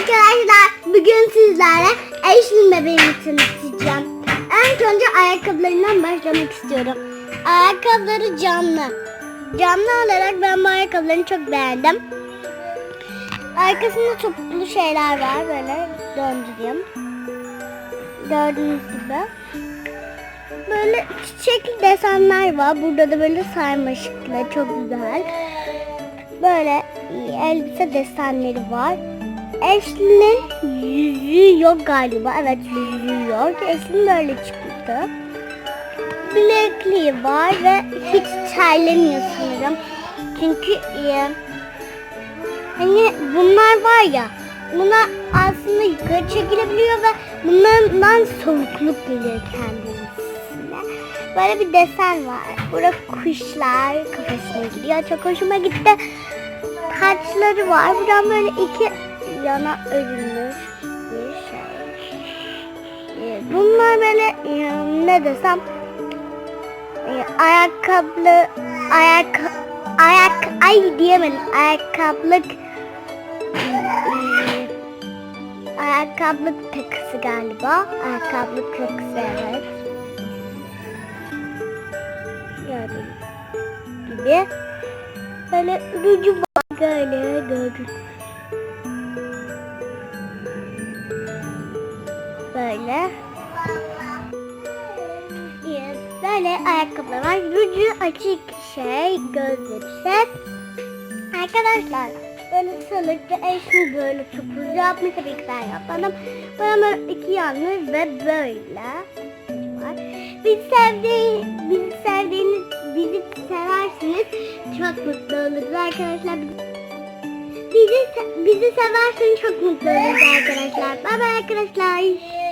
arkadaşlar. Bugün sizlerle Ashley'in bebeğini tanıtacağım. En önce ayakkabılarından başlamak istiyorum. Ayakkabıları canlı. Canlı olarak ben bu ayakkabılarını çok beğendim. Arkasında toplu şeyler var. Böyle döndüreyim. Gördüğünüz gibi. Böyle çiçekli desenler var. Burada da böyle sarmaşıklı. Çok güzel. Böyle elbise desenleri var. Ashley'nin yüzüğü yok galiba. Evet yüzüğü yok. Ashley'nin böyle çıktı. Bilekliği var ve hiç terlemiyor sanırım. Çünkü e, hani bunlar var ya bunlar aslında yukarı çekilebiliyor ve bunlardan soğukluk geliyor kendisine. Böyle bir desen var. Burada kuşlar kafasına giriyor. Çok hoşuma gitti. Taçları var. Buradan böyle iki yana örülmüş bir şey. Bunlar böyle ne desem e, ayakkabı ayak ayak ay diyemedim ayakkabılık e, ayakkabılık takısı galiba ayakkabılık takısı evet gördüğünüz gibi böyle ucu var böyle gördüm böyle böyle ayakkabılar var. Rucu açık şey, gözlük set. Arkadaşlar böyle sılıklı eşli böyle çukur yapmış tabii ki ben yapmadım. Bana iki yanlı ve böyle var. Bizi sevdiği, bizi sevdiğiniz, bizi seversiniz çok mutlu oluruz arkadaşlar. Bizi, bizi severseniz çok mutlu oluruz arkadaşlar. Bye bye arkadaşlar.